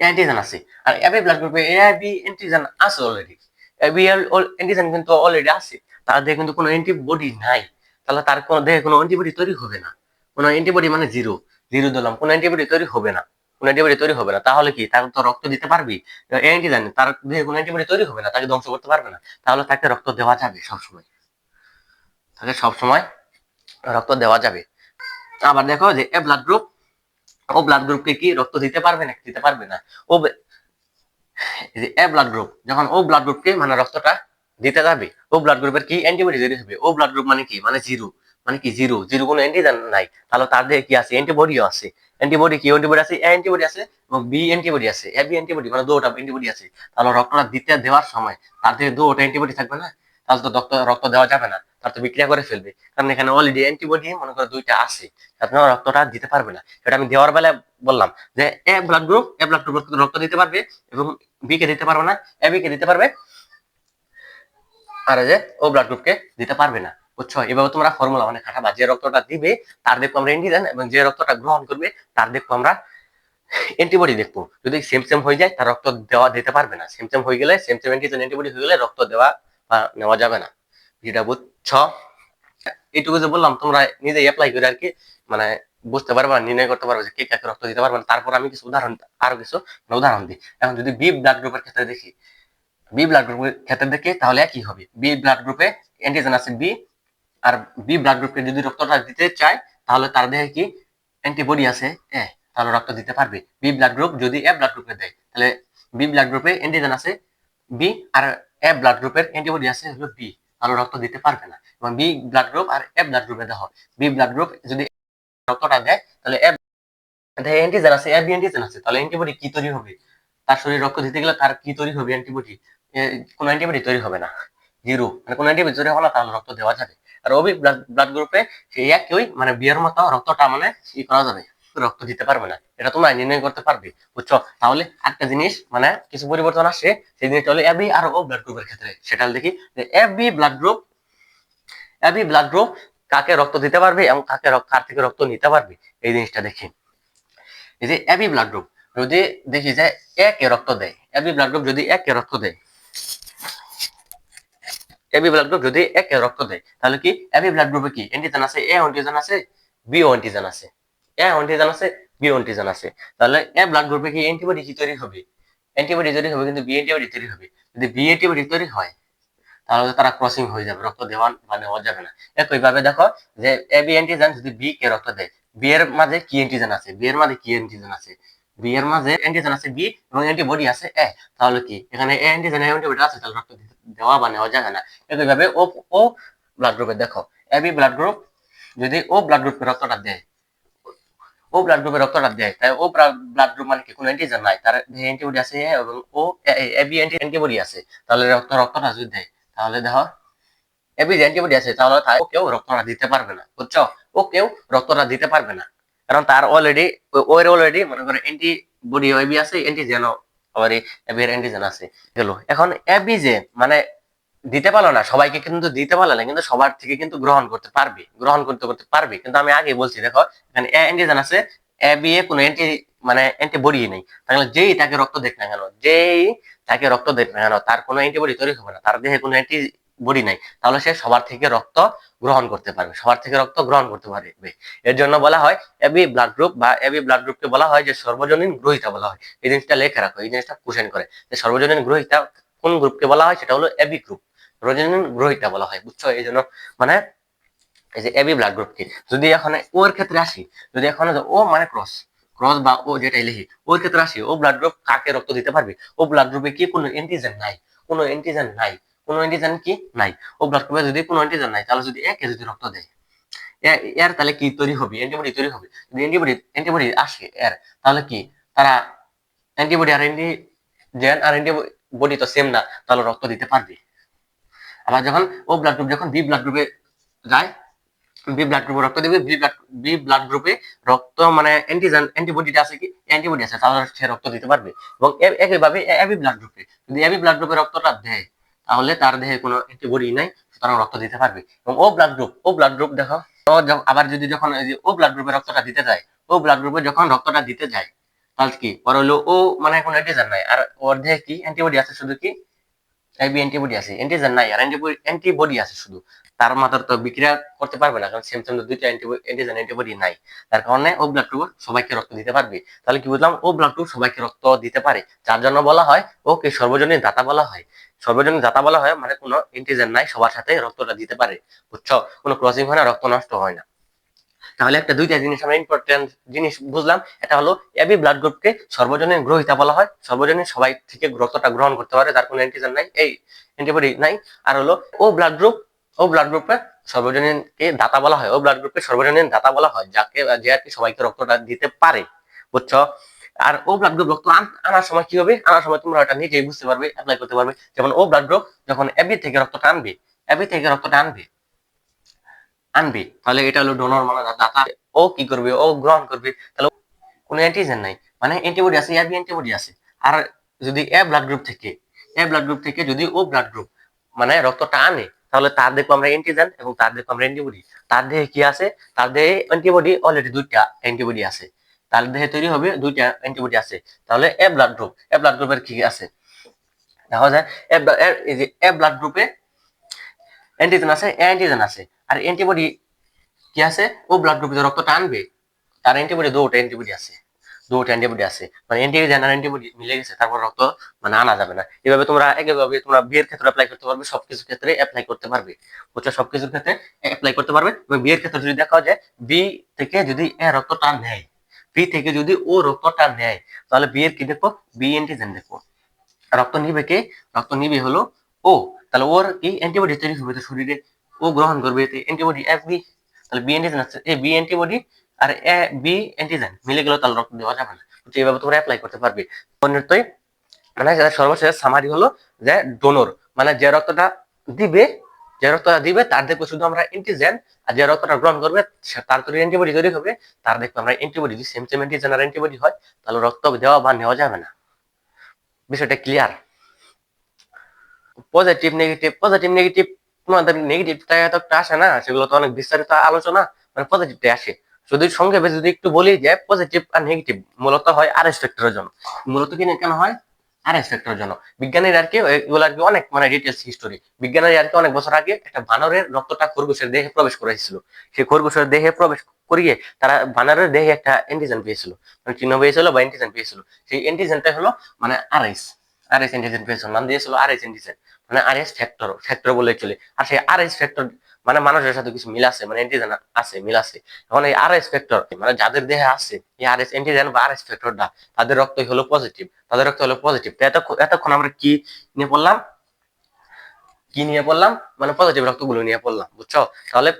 অ্যান্টিজেন আছে। আর এবি ব্লাড গ্রুপে এ বি অ্যান্টিজেন আছে অলরেডি এবি অ্যান্টিজেন কিন্তু অলরেডি আছে। তার দেহে কিন্তু কোনো অ্যান্টিবডি নাই। তাহলে তার কোনো, দেহে কোনো অ্যান্টিবডি তৈরি হবে না। কোনো অ্যান্টিবডি মানে জিরো জিরো দিলাম কোনো অ্যান্টিবডি তৈরি হবে না। কোনো অ্যান্টিবডি তৈরি হবে না। তাহলে কি? তার তো রক্ত দিতে পারবি? অ্যান্টিজেন তার দেহে কোনো অ্যান্টিবডি তৈরি হবে না, তাকে ধ্বংস করতে পারবে না। তাহলে তাকে রক্ত দেওয়া যাবে সবসময়। তাকে সবসময় রক্ত দেওয়া যাবে। আবার দেখো যে, A blood group O blood গ্রুপকে কি রক্ত দিতে পারবে না, দিতে পারবে না। ও যে এ ব্লাড গ্রুপ যখন ও ব্লাড গ্রুপকে মানে রক্তটা দিতে যাবে ও ব্লাড গ্রুপের কি অ্যান্টিবডি তৈরি হবে? ও ব্লাড গ্রুপ মানে কি? মানে জিরো মানে কি জিরো জিরো কোনো অ্যান্টিজেন নাই। তাহলে তার দেহে কি আছে? অ্যান্টিবডিও আছে। অ্যান্টিবডি কি? অ্যান্টিবডি আছে? এ অ্যান্টিবডি আছে এবং বি অ্যান্টিবডি আছে। এ বি অ্যান্টিবডি মানে দুটো অ্যান্টিবডি আছে। তাহলে রক্তটা দিতে দেওয়ার সময় তার দেহে দুটো অ্যান্টিবডি থাকবে না? তাহলে তো রক্ত রক্ত দেওয়া যাবে না। তার তো বিক্রিয়া করে ফেলবে। কারণ এখানে অলরেডি অ্যান্টিবডি মনে করো দুইটা আছে। আপনার রক্তটা দিতে পারবে না। সেটা আমি দেওয়ার বেলায় বললাম যে A blood group A blood group রক্ত দিতে পারবে এবং বি কে দিতে পারবে না এ বি কে দিতে পারবে। আর যে ও ব্লাড গ্রুপকে দিতে পারবে না, বুঝছ? এভাবে তোমরা ফর্মুলা মানে খাটাবা। যে রক্তটা দিবে, তার দেখব আমরা অ্যান্টিজেন এবং যে রক্তটা গ্রহণ করবে, তার দেখব আমরা অ্যান্টিবডি দেখব। যদি সেম সেম হয়ে যায়, তার রক্ত দেওয়া দিতে পারবে না। সেম সেম হয়ে গেলে সেম সেম অ্যান্টিজেন অ্যান্টিবডি হয়ে গেলে রক্ত দেওয়া বা নেওয়া যাবে না। যেটা বুঝছ? এইটুকু যে বললাম, তোমরা নিজে অ্যাপ্লাই করে আর কি মানে বুঝতে পারবা নির্ণয় করতে পারবে যে কে কাকে রক্ত দিতে পারবে তারপর আমি কিছু উদাহরণ আরও কিছু মানে উদাহরণ দিই এখন যদি বি ব্লাড গ্রুপের ক্ষেত্রে দেখি বি ব্লাড গ্রুপের ক্ষেত্রে দেখি তাহলে কি হবে বি ব্লাড গ্রুপে অ্যান্টিজেন আছে বি আর বি ব্লাড গ্রুপকে যদি রক্তটা দিতে চায় তাহলে তার দেহে কি অ্যান্টিবডি আছে এ তাহলে রক্ত দিতে পারবে বি ব্লাড গ্রুপ যদি এ ব্লাড গ্রুপে দেয় তাহলে বি ব্লাড গ্রুপে অ্যান্টিজেন আছে বি আর এ ব্লাড গ্রুপের অ্যান্টিবডি আছে হলো বি তাহলে রক্ত দিতে পারবে না এবং বি ব্লাড গ্রুপ আর এ ব্লাড গ্রুপে দেওয়া বি ব্লাড গ্রুপ যদি রক্তটা দেয়, তাহলে অ্যান্টিজেন আছে, এ অ্যান্টিজেন আছে, তাহলে অ্যান্টিবডি কি তৈরি হবে? তার শরীরে রক্ত দিতে গেলে তার কি তৈরি হবে অ্যান্টিবডি কোনো অ্যান্টিবডি তৈরি হবে না জিরো মানে কোনো অ্যান্টিবডি তৈরি হবে না তাহলে রক্ত দেওয়া যাবে। আর ওবি ব্লাড গ্রুপে সেই একই মানে বিয়ের মতো রক্তটা মানে ই করা যাবে, রক্ত দিতে পারবে না, এটা তোমরা নির্ণয় করতে পারবে, বুঝছ? তাহলে একটা জিনিস মানে কিছু পরিবর্তন আসে সেই জিনিসটা হলো এবি আর ও ব্লাড গ্রুপের ক্ষেত্রে, সেটা দেখি, যে AB blood group AB blood group কাকে রক্ত দিতে পারবে এবং কাকে কার থেকে রক্ত নিতে পারবে? এই জিনিসটা দেখি এই যে এবি ব্লাড গ্রুপ যদি দেখি যে একে রক্ত দেয় এবি ব্লাড গ্রুপ যদি একে রক্ত দেয় এবি ব্লাড গ্রুপ যদি একে রক্ত দেয়, তাহলে কি এবি ব্লাড গ্রুপে কি? অ্যান্টিজেন আছে এ অ্যান্টিজেন আছে বি অ্যান্টিজেন আছে। এ অ্যান্টিজেন আছে বি অ্যান্টিজেন আছে। তাহলে এ ব্লাড গ্রুপে কি অ্যান্টিবডি কি তৈরি হবে? অ্যান্টিবডি তৈরি হবে, কিন্তু বি অ্যান্টিবডি তৈরি হবে। যদি বি অ্যান্টিবডি তৈরি হয় তাহলে তারা ক্রসিং হয়ে যাবে রক্ত দেওয়া বা নেওয়া যাবে না একইভাবে দেখো যে এ বি অ্যান্টিজেন যদি বি কে রক্ত দেয় বি এর মাঝে কি অ্যান্টিজেন আছে বি এর মাঝে কি অ্যান্টিজেন আছে বি এর মাঝে অ্যান্টিজেন আছে বি এবং অ্যান্টিবডি আছে এ তাহলে কি এখানে এ অ্যান্টিজেন অ্যান্টিবডি আছে তাহলে রক্ত দেওয়া বা নেওয়া যাবে না একইভাবে ও ও ব্লাড গ্রুপে দেখো এ বি ব্লাড গ্রুপ যদি ও ব্লাড গ্রুপে রক্তটা দেয় ও ব্লাড গ্রুপে রক্তটা দেয় তাই ও ব্লাড গ্রুপ মানে কি কোনো অ্যান্টিজেন নাই তার অ্যান্টিবডি আছে এবং ও এবি অ্যান্টিবডি আছে তাহলে রক্ত রক্তটা যদি দেয় তাহলে দেখো এবি অ্যান্টিবডি আছে, তাহলে ও কেউ রক্তটা দিতে পারবে না, বুঝছ? ও কেউ রক্তটা দিতে পারবে না। কারণ তার অলরেডি ওর অলরেডি মনে করো অ্যান্টিবডি এবি আছে অ্যান্টিজেন আবার এবির অ্যান্টিজেন আছে, গেল। এখন এবি যে মানে দিতে পারল না, সবাইকে কিন্তু দিতে পারল না, কিন্তু সবার থেকে কিন্তু গ্রহণ করতে পারবে, গ্রহণ করতে করতে পারবে। কিন্তু আমি আগে বলছি, দেখো, এখানে অ্যান্টিজেন আছে এ বি এ কোনো অ্যান্টি মানে অ্যান্টিবডি নেই। তাহলে যেই তাকে রক্ত দেখ না কেন, যেই তাকে রক্ত দেখ না কেন তার কোনো অ্যান্টিবডি তৈরি হবে না। তার দেহে কোনো অ্যান্টিবডি নাই। তাহলে সে সবার থেকে রক্ত গ্রহণ করতে পারবে। সবার থেকে রক্ত গ্রহণ করতে পারবে। এর জন্য বলা হয় এবি ব্লাড গ্রুপ বা এবি ব্লাড গ্রুপকে বলা হয় যে সর্বজনীন গ্রহিতা বলা হয়। এই জিনিসটা লেখা রাখো, এই জিনিসটা কোশ্চেন করে। যে সর্বজনীন গ্রহিতা কোন গ্রুপকে বলা হয়? সেটা হলো এবি গ্রুপ সর্বজনীন গ্রহিতা বলা হয়, বুঝছ? এই জন্য মানে এই যে এবি ব্লাড গ্রুপকে যদি এখন ও এর ক্ষেত্রে আসি, যদি এখন ও মানে ক্রস ক্রস বা ও যেটাই লিখি, ওর ক্ষেত্রে আসি, ও ব্লাড গ্রুপ কাকে রক্ত দিতে পারবে? ও ব্লাড গ্রুপে কি কোনো অ্যান্টিজেন নাই? কোনো অ্যান্টিজেন নাই। কোনো অ্যান্টিজেন কি নাই? ও ব্লাড গ্রুপে যদি কোনো অ্যান্টিজেন নাই, তাহলে যদি একে যদি রক্ত দেয় এর তাহলে কি তৈরি হবে? অ্যান্টিবডি তৈরি হবে। যদি অ্যান্টিবডি অ্যান্টিবডি আসে এর, তাহলে কি? তারা অ্যান্টিবডি আর অ্যান্টিজেন আর অ্যান্টিবডি তো সেম না, তাহলে রক্ত দিতে পারবে। আবার যখন ও ব্লাড গ্রুপ যখন বি ব্লাড গ্রুপে যায় বি ব্লাড গ্রুপে রক্ত দিবে বি ব্লাড গ্রুপে রক্ত মানে অ্যান্টিজেন অ্যান্টিবডিটা আছে কি? অ্যান্টিবডি আছে, তাহলে সে রক্ত দিতে পারবে। এবং একইভাবে এবি ব্লাড গ্রুপে যদি এবি ব্লাড গ্রুপে রক্তটা দেয়, তাহলে তার দেহে কোনো অ্যান্টিবডি নাই, সুতরাং রক্ত দিতে পারবে। এবং O blood group O blood group দেখো আবার যদি যখন ও ব্লাড গ্রুপে রক্তটা দিতে যায় ও ব্লাড গ্রুপে যখন রক্তটা দিতে যায়, তাহলে কি? ওর হলো ও মানে কোনো অ্যান্টিজেন নাই, আর ওর দেহে কি? অ্যান্টিবডি আছে শুধু কি? এবি অ্যান্টিবডি আছে অ্যান্টিজেন নাই, আর অ্যান্টিবডি আছে শুধু। তার মাথার তো বিক্রিয়া করতে পারবে না, কারণ সেম দুইটা অ্যান্টিজেন অ্যান্টিবডি নাই। তার কারণে ও ব্লাড গ্রুপ সবাইকে রক্ত দিতে পারবে। তাহলে কি বুঝলাম? ও ব্লাড গ্রুপ সবাইকে রক্ত দিতে পারে। যার জন্য বলা হয়, ওকে সর্বজনীন দাতা বলা হয়। সর্বজনীন দাতা বলা হয় মানে কোনো অ্যান্টিজেন নাই, সবার সাথে রক্তটা দিতে পারে। বুঝছ? কোনো ক্রসিং হয় না, রক্ত নষ্ট হয় না। তাহলে একটা দুইটা জিনিস আমরা ইম্পর্টেন্ট জিনিস বুঝলাম। এটা হলো এবি ব্লাড গ্রুপকে সর্বজনীন গ্রহিতা বলা হয়। সর্বজনীন সবাই থেকে রক্তটা গ্রহণ করতে পারে তার কোনো অ্যান্টিজেন নাই, এই অ্যান্টিবডি নাই। আর হলো O blood group O blood গ্রুপে সর্বজনীনকে দাতা বলা হয়। ও ব্লাড গ্রুপে সর্বজনীন দাতা বলা হয়, যাকে যে আর কি সবাইকে রক্তটা দিতে পারে, বুঝছ? আর ও ব্লাড গ্রুপ রক্ত আনার সময় কি হবে? আনার সময় তোমরা এটা নিজেই বুঝতে পারবে অ্যাপ্লাই করতে পারবে। যেমন ও ব্লাড গ্রুপ যখন এবি থেকে রক্তটা আনবে এবি থেকে রক্তটা আনবে আনবে, তাহলে এটা হলো ডোনর মানে দাতা। ও কি করবে? ও গ্রহণ করবে। তাহলে কোনো অ্যান্টিজেন নাই। মানে অ্যান্টিবডি আছে এবি অ্যান্টিবডি আছে। আর যদি এ ব্লাড গ্রুপ থেকে এ ব্লাড গ্রুপ থেকে যদি ও ব্লাড গ্রুপ মানে রক্তটা আনে তাহলে তার দেখব আমরা অ্যান্টিজেন এবং তার দেখব আমরা অ্যান্টিবডি তার দেহে কি আছে? তার দেহে অ্যান্টিবডি অলরেডি দুইটা অ্যান্টিবডি আছে। তার দেহে তৈরি হবে দুইটা অ্যান্টিবডি আছে। তাহলে A blood group A blood গ্রুপের কি আছে? দেখা যায় এ ব্লাড গ্রুপে অ্যান্টিজেন আছে অ্যান্টিজেন আছে। আর অ্যান্টিবডি কি আছে? ও ব্লাড গ্রুপে রক্তটা আনবে, তার অ্যান্টিবডি দুটো অ্যান্টিবডি আছে। দুটো অ্যান্টিবডি আছে। মানে অ্যান্টিজেন আর অ্যান্টিবডি মিলে গেছে, তারপর রক্ত মানে আনা যাবে না। এভাবে তোমরা একইভাবে তোমরা বিয়ের ক্ষেত্রে অ্যাপ্লাই করতে পারবে, সবকিছুর ক্ষেত্রে অ্যাপ্লাই করতে পারবে। বুঝছ? সবকিছুর ক্ষেত্রে অ্যাপ্লাই করতে পারবে। এবং বিয়ের ক্ষেত্রে যদি দেখা যায় বি থেকে যদি এ রক্তটা নেয় বি থেকে যদি ও রক্তটা নেয়, তাহলে বিয়ের কি দেখো? বি অ্যান্টিজেন দেখো। রক্ত নিবে কে? রক্ত নিবে হলো ও তাহলে ওর কি অ্যান্টিবডি তৈরি হবে তো শরীরে। ও গ্রহণ করবে এতে অ্যান্টিবডি এফ বি তাহলে বি অ্যান্টিজেন আছে। এই বি অ্যান্টিবডি আর এ বি অ্যান্টিজেন মিলে গেলে তাহলে রক্ত দেওয়া যাবে না। তো এইভাবে তোমরা অ্যাপ্লাই করতে পারবে। অন্যতই মানে সর্বশেষ সামারি হলো যে ডোনর মানে যে রক্তটা দিবে, যে রক্তটা দিবে, তার দেখব শুধু আমরা অ্যান্টিজেন আর যে রক্তটা গ্রহণ করবে তার তৈরি অ্যান্টিবডি তৈরি হবে, তার দেখব আমরা অ্যান্টিবডি যদি সেম সেম অ্যান্টিজেন আর অ্যান্টিবডি হয়, তাহলে রক্ত দেওয়া বা নেওয়া যাবে না। বিষয়টা clear positive negative positive negative তোমাদের নেগেটিভটা এত একটা আসে না, সেগুলো তো অনেক বিস্তারিত আলোচনা মানে পজিটিভটা আসে। যদি সংক্ষেপে যদি একটু বলি যে পজিটিভ আর নেগেটিভ মূলত হয় আর এস ফ্যাক্টরের জন্য। মূলত কি কেন হয়? আর এস ফ্যাক্টরের জন্য। বিজ্ঞানীর আর কি, এগুলো আর কি অনেক মানে ডিটেলস হিস্টোরি বিজ্ঞানীর আর কি অনেক বছর আগে একটা বানরের রক্তটা খরগোশের দেহে প্রবেশ করেছিল সেই খরগোশের দেহে প্রবেশ করিয়ে তারা বানরের দেহে একটা অ্যান্টিজেন পেয়েছিল। মানে চিহ্ন পেয়েছিল বা অ্যান্টিজেন পেয়েছিল। সেই অ্যান্টিজেনটা হলো মানে R S R S antigen পেয়েছিল। নাম দিয়েছিল আর এস অ্যান্টিজেন মানে আর এস ফ্যাক্টর ফ্যাক্টর বলে চলে। আর সেই আর এস ফ্যাক্টর মানে মানুষের সাথে কিছু মিল আছে মানে অ্যান্টিজেন আছে, মিল আছে। এখন এই আর এস ফ্যাক্টর মানে যাদের দেহে আছে, এই আর এস অ্যান্টিজেন বা আর এস ফ্যাক্টরটা তাদের রক্তই হলো পজিটিভ তাদের রক্ত হলো পজিটিভ এতক্ষণ আমরা কি নিয়ে পড়লাম? কি নিয়ে পড়লাম? মানে পজিটিভ রক্তগুলো নিয়ে পড়লাম, বুঝছ? তাহলে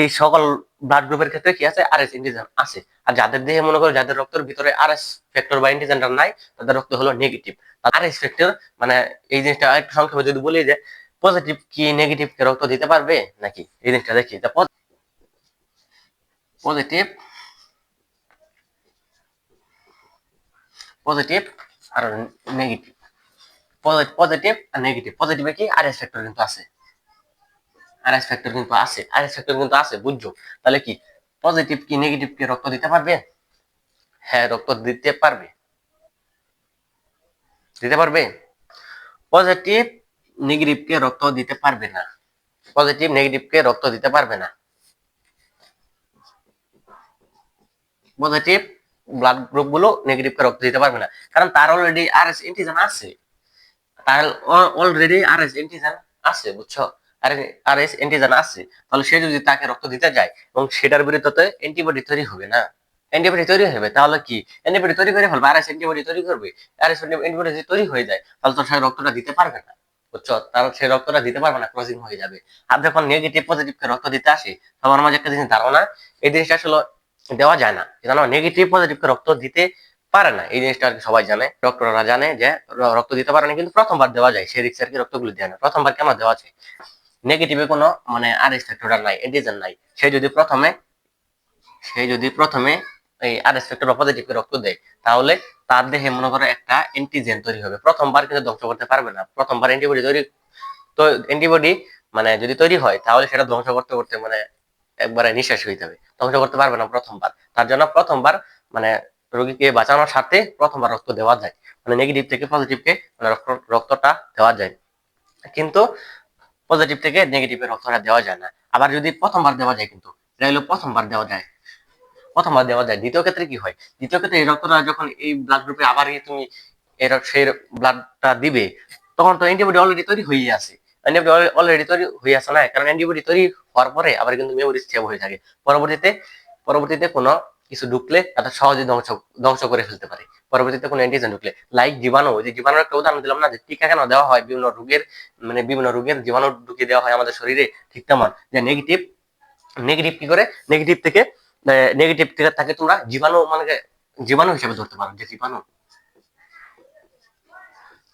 এই সকল ব্লাড গ্রুপের ক্ষেত্রে কি আছে? আর এস অ্যান্টিজেন আছে। আর যাদের দেহে, মনে করো, যাদের রক্তের ভিতরে আর এস ফ্যাক্টর বা অ্যান্টিজেনটা নাই, তাদের রক্ত হলো নেগেটিভ আর এস ফ্যাক্টর মানে এই জিনিসটা একটু সংক্ষেপে যদি বলি যে পজিটিভ কি নেগেটিভ কে রক্ত দিতে পারবে নাকি? এই জিনিসটা দেখি। পজিটিভ পজিটিভ আর নেগেটিভ পজিটিভ আর নেগেটিভ পজিটিভে কি? আর এস ফ্যাক্টর কিন্তু আছে। আর এস ফ্যাক্টর কিন্তু আছে। আর এস ফ্যাক্টর কিন্তু আছে, বুঝছ? তাহলে কি? পজিটিভ কি নেগেটিভ কে রক্ত দিতে পারবে? হ্যাঁ রক্ত দিতে পারবে। দিতে পারবে? পজিটিভ নেগেটিভ কে রক্ত দিতে পারবে না। পজিটিভ নেগেটিভ কে রক্ত দিতে পারবে না। পজিটিভ ব্লাড গ্রুপগুলো নেগেটিভ কে রক্ত দিতে পারবে না। কারণ তার অলরেডি আর এস এন্টিজেন আছে। তার অলরেডি আর এস এন্টিজেন আছে, বুঝছ? আর এস এন্টিজেন আছে। তাহলে সে যদি তাকে রক্ত দিতে যায়, এবং সেটার বিরুদ্ধে অ্যান্টিবডি তৈরি হবে না। অ্যান্টিবডি তৈরি হবে, তাহলে কি? অ্যান্টিবডি তৈরি করে ফেলবে আর এস অ্যান্টিবডি তৈরি করবে। আর এস অ্যান্টিবডি তৈরি হয়ে যায়, তাহলে তো সে রক্তটা দিতে পারবে না। বুঝছ? সে রক্তটা দিতে পারবে না ক্রসিং হয়ে যাবে। আর যখন নেগেটিভ পজিটিভ কে রক্ত দিতে আসে আমার মাঝে একটা জিনিস ধারণা, এই জিনিসটা আসলে দেওয়া যায় না। জানো নেগেটিভ পজিটিভ কে রক্ত দিতে পারে না। এই জিনিসটা আর কি সবাই জানে, ডক্টররা জানে যে রক্ত দিতে পারে না, কিন্তু প্রথমবার দেওয়া যায়। সেই রিক্সের কি রক্তগুলো দেয় না। প্রথমবার কেন দেওয়া যায় নেগেটিভে কোনো মানে আর ফ্যাক্টর নাই এন্টিজেন নাই। সে যদি প্রথমে, সে যদি প্রথমে এই আর ফ্যাক্টর পজিটিভ রক্ত দেয়, তাহলে তার দেহে মনে করো একটা অ্যান্টিজেন তৈরি হবে। প্রথমবার কিন্তু ধ্বংস করতে পারবে না, প্রথমবার অ্যান্টিবডি তৈরি তো অ্যান্টিবডি মানে যদি তৈরি হয়, তাহলে সেটা ধ্বংস করতে করতে মানে একবারে নিঃশ্বাস ধ্বংস করতে পারবে না প্রথমবার। তার জন্য প্রথমবার মানে রোগীকে বাঁচানোর স্বার্থে প্রথমবার রক্ত দেওয়া যায়। মানে নেগেটিভ থেকে পজিটিভকে মানে রক্ত- রক্তটা দেওয়া যায়। কিন্তু পজিটিভ থেকে নেগেটিভে রক্তটা দেওয়া যায় না। আবার যদি প্রথমবার দেওয়া যায় কিন্তু হলো প্রথমবার দেওয়া যায়। প্রথমবার দেওয়া যায়। দ্বিতীয় ক্ষেত্রে কি হয়? দ্বিতীয় ক্ষেত্রে এই রক্তটা যখন এই ব্লাড গ্রুপে আবার তুমি এর সেই ব্লাডটা দিবে, তখন তো অ্যান্টিবডি অলরেডি তৈরি হয়ে আছে। অ্যান্টিবডি অলরেডি তৈরি হয়ে আছে না? কারণ অ্যান্টিবডি তৈরি হওয়ার পরে আবার কিন্তু মেমোরি সেভ হয়ে থাকে। পরবর্তীতে পরবর্তীতে কোনো কিছু ঢুকলে এটা সহজে ধ্বংস ধ্বংস করে ফেলতে পারে। পরবর্তীতে কোনো অ্যান্টিজেন ঢুকলে। লাইক জীবাণু যে জীবাণুর একটা উদাহরণ দিলাম না যে টিকা কেন দেওয়া হয়? বিভিন্ন রোগের মানে বিভিন্ন রোগের জীবাণু ঢুকিয়ে দেওয়া হয় আমাদের শরীরে, ঠিক তেমন। যে নেগেটিভ নেগেটিভ কি করে? নেগেটিভ থেকে নেগেটিভ থেকে থাকে তোমরা, জীবাণু মানে জীবাণু হিসেবে ধরতে পারো, যে জীবাণু।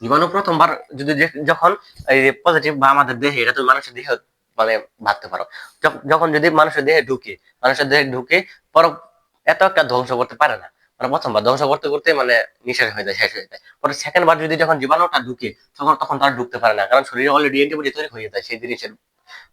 জীবাণু প্রথমবার যদি যখন এই পজিটিভ বা আমাদের দেহে, এটা তুমি মানুষের দেহে মানে ভাবতে পারো। যখন যদি মানুষের দেহে ঢুকে, মানুষের দেহে ঢুকে পর এত একটা ধ্বংস করতে পারে না। মানে প্রথমবার ধ্বংস করতে করতে মানে নিঃশ্বাস হয়ে যায়, শেষ হয়ে যায়। পরে সেকেন্ড বার যদি যখন জীবাণুটা ঢুকে, তখন তখন তার ঢুকতে পারে না, কারণ শরীরে অলরেডি অ্যান্টিবডি তৈরি হয়ে যায় সেই জিনিসের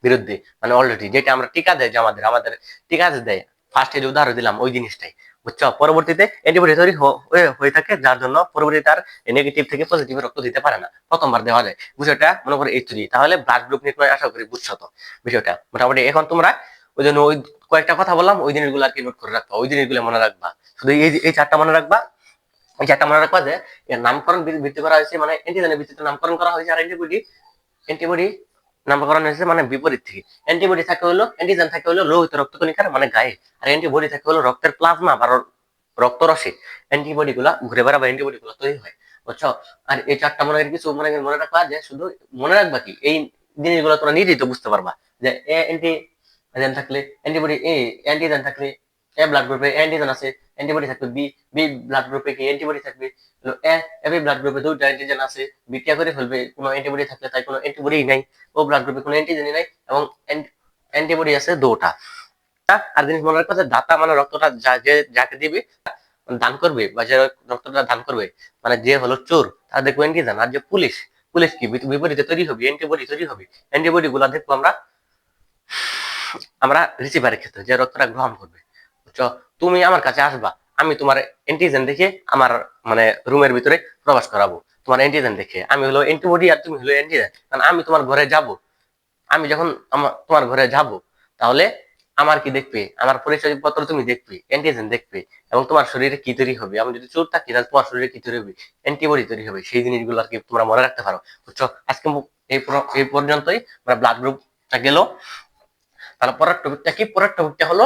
বিরুদ্ধে। মানে অলরেডি যেটা আমরা টিকা দেয় যে আমাদের আমাদের টিকা দেয় ফার্স্টে যে উদাহরণ দিলাম, ওই জিনিসটাই, বুঝছ? পরবর্তীতে অ্যান্টিবডি তৈরি হয়ে- থাকে, যার জন্য পরবর্তীতে তার নেগেটিভ থেকে পজিটিভ রক্ত দিতে পারে না। প্রথমবার দেওয়া যায়। বিষয়টা মনে করো এই তৈরি। তাহলে ব্লাড গ্রুপ নিয়ে আশা করি বুঝছ তো বিষয়টা। মোটামুটি এখন তোমরা ওই জন্য ওই কয়েকটা কথা বললাম, ওই জিনিসগুলো আর কি নোট করে রাখবা, ওই জিনিসগুলো মনে রাখবা। শুধু এই এই চারটা মনে রাখবা। এই চারটা মনে রাখবা যে, এর নামকরণ ভিত্তি করা হয়েছে মানে অ্যান্টিজেনের ভিত্তিতে নামকরণ করা হয়েছে, আর অ্যান্টিবডি অ্যান্টিবডি নামকরণ হয়েছে মানে বিপরীত থেকে। অ্যান্টিবডি থাকে হলো অ্যান্টিজেন থাকে হলো লোহিত রক্তকণিকার মানে গায়ে। আর অ্যান্টিবডি থাকে হলো রক্তের প্লাজমা বা র- রক্তরসে। অ্যান্টিবডি গুলা ঘুরে বেড়াবে অ্যান্টিবডি গুলা তৈরি হয়, বুঝছ? আর এই চারটা মনে কিছু মনে মনে রাখবা যে শুধু মনে রাখবা কি, এই জিনিসগুলো তোমরা নিজেই তো বুঝতে পারবা যে এ অ্যান্টিজেন থাকলে অ্যান্টিবডি এ অ্যান্টিজেন থাকলে এ ব্লাড গ্রুপে অ্যান্টিজেন আছে অ্যান্টিবডি থাকবে বি বি ব্লাড গ্রুপে কি অ্যান্টিবডি থাকবে এ এবি ব্লাড গ্রুপে দুইটা অ্যান্টিজেন আছে বিক্রিয়া করে ফেলবে, কোনো অ্যান্টিবডি থাকলে তাই কোনো অ্যান্টিবডি নাই, ও ব্লাড গ্রুপে কোনো অ্যান্টিজেনই নাই, এবং অ্যান্টিবডি আছে দুটা আর জিনিস মনে রাখবা যে দাতা মানে রক্তটা যা যাকে দিবে দান করবে, বা যে রক্তটা দান করবে মানে যে হলো চোর, তার দেখব অ্যান্টিজেন আর যে পুলিশ পুলিশ কি? বিপ- বিপরীতে তৈরি হবে অ্যান্টিবডি তৈরি হবে অ্যান্টিবডি গুলা দেখব আমরা আমরা রিসিভারের ক্ষেত্রে, যে রক্তটা গ্রহণ করবে। তুমি আমার কাছে আসবা, আমি তোমার অ্যান্টিজেন দেখে আমার মানে রুমের ভিতরে প্রবেশ করাবো। তোমার অ্যান্টিজেন দেখে, আমি হলো অ্যান্টিবডি আর তুমি হলো অ্যান্টিজেন কারণ আমি তোমার ঘরে যাব। আমি যখন আমার তোমার ঘরে যাব, তাহলে আমার কি দেখবে? আমার পরিচয় পত্র তুমি দেখবে অ্যান্টিজেন দেখবে, এবং তোমার শরীরে কি তৈরি হবে? আমি যদি চোর থাকি, তাহলে তোমার শরীরে কি তৈরি হবে? অ্যান্টিবডি তৈরি হবে। সেই জিনিসগুলো আর কি তোমরা মনে রাখতে পারো। বুঝছ আজকে এই পর্যন্তই। মানে ব্লাড গ্রুপটা গেল। তাহলে পরের টপিকটা কি? পরের টপিকটা হলো